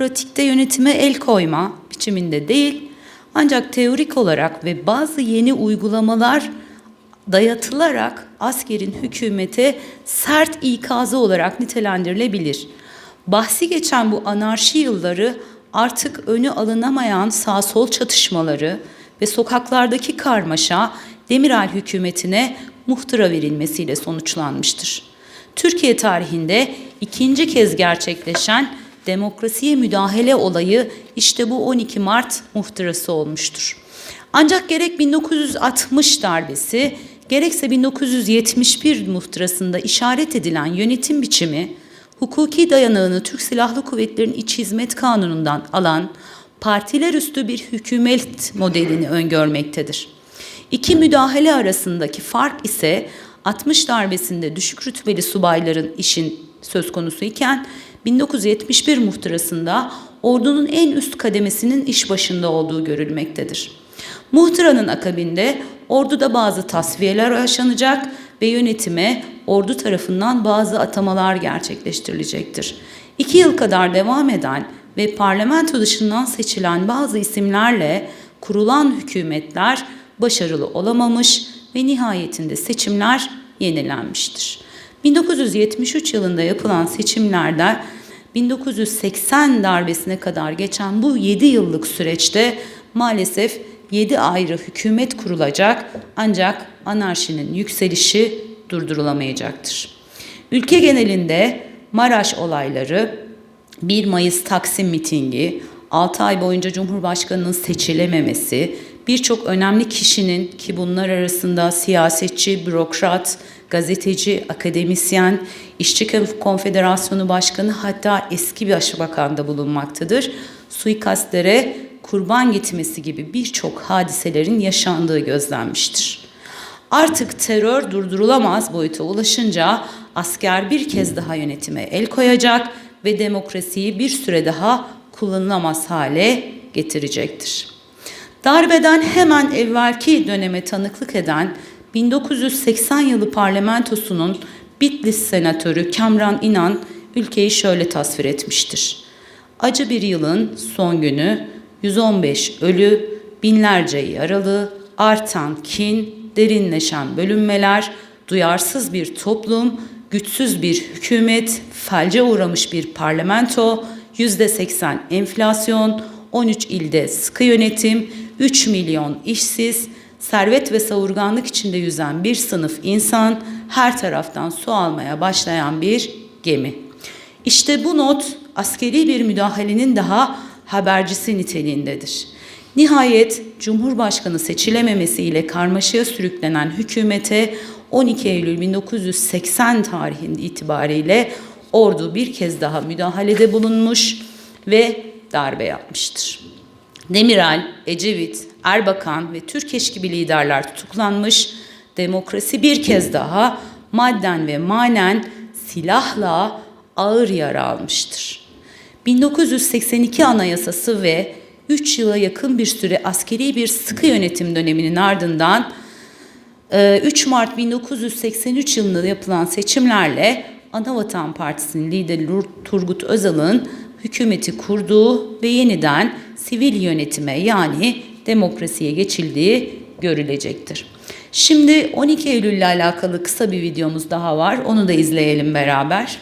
pratikte yönetime el koyma biçiminde değil, ancak teorik olarak ve bazı yeni uygulamalar dayatılarak askerin hükümete sert ikazı olarak nitelendirilebilir. Bahsi geçen bu anarşi yılları artık önü alınamayan sağ-sol çatışmaları ve sokaklardaki karmaşa Demirel hükümetine muhtıra verilmesiyle sonuçlanmıştır. Türkiye tarihinde ikinci kez gerçekleşen demokrasiye müdahale olayı işte bu 12 Mart muhtırası olmuştur. Ancak gerek 1960 darbesi gerekse 1971 muhtırasında işaret edilen yönetim biçimi hukuki dayanağını Türk Silahlı Kuvvetleri'nin İç Hizmet Kanunu'ndan alan partiler üstü bir hükümet modelini öngörmektedir. İki müdahale arasındaki fark ise 60 darbesinde düşük rütbeli subayların işin söz konusu iken 1971 muhtırasında ordunun en üst kademesinin iş başında olduğu görülmektedir. Muhtıranın akabinde orduda bazı tasfiyeler yaşanacak ve yönetime ordu tarafından bazı atamalar gerçekleştirilecektir. İki yıl kadar devam eden ve parlamento dışından seçilen bazı isimlerle kurulan hükümetler başarılı olamamış ve nihayetinde seçimler yenilenmiştir. 1973 yılında yapılan seçimlerde 1980 darbesine kadar geçen bu 7 yıllık süreçte maalesef 7 ayrı hükümet kurulacak ancak anarşinin yükselişi durdurulamayacaktır. Ülke genelinde Maraş olayları, 1 Mayıs Taksim mitingi, 6 ay boyunca Cumhurbaşkanı'nın seçilememesi, birçok önemli kişinin ki bunlar arasında siyasetçi, bürokrat, gazeteci, akademisyen, İşçi Konfederasyonu Başkanı hatta eski bir başbakan da bulunmaktadır. Suikastlere kurban gitmesi gibi birçok hadiselerin yaşandığı gözlenmiştir. Artık terör durdurulamaz boyuta ulaşınca asker bir kez daha yönetime el koyacak ve demokrasiyi bir süre daha kullanılamaz hale getirecektir. Darbeden hemen evvelki döneme tanıklık eden 1980 yılı parlamentosunun Bitlis senatörü Kamran İnan ülkeyi şöyle tasvir etmiştir. Acı bir yılın son günü 115 ölü, binlerce yaralı, artan kin, derinleşen bölünmeler, duyarsız bir toplum, güçsüz bir hükümet, felce uğramış bir parlamento, %80 enflasyon, 13 ilde sıkı yönetim, 3 milyon işsiz, servet ve savurganlık içinde yüzen bir sınıf insan, her taraftan su almaya başlayan bir gemi. İşte bu not askeri bir müdahalenin daha habercisi niteliğindedir. Nihayet Cumhurbaşkanı seçilememesiyle karmaşaya sürüklenen hükümete 12 Eylül 1980 tarihinde itibariyle ordu bir kez daha müdahalede bulunmuş ve darbe yapmıştır. Demirel, Ecevit, Erbakan ve Türkeş gibi liderler tutuklanmış, demokrasi bir kez daha madden ve manen silahla ağır yara almıştır. 1982 Anayasası ve 3 yıla yakın bir süre askeri bir sıkı yönetim döneminin ardından 3 Mart 1983 yılında yapılan seçimlerle Anavatan Partisi'nin lideri Turgut Özal'ın hükümeti kurduğu ve yeniden sivil yönetime yani demokrasiye geçildiği görülecektir. Şimdi 12 Eylül ile alakalı kısa bir videomuz daha var. Onu da izleyelim beraber.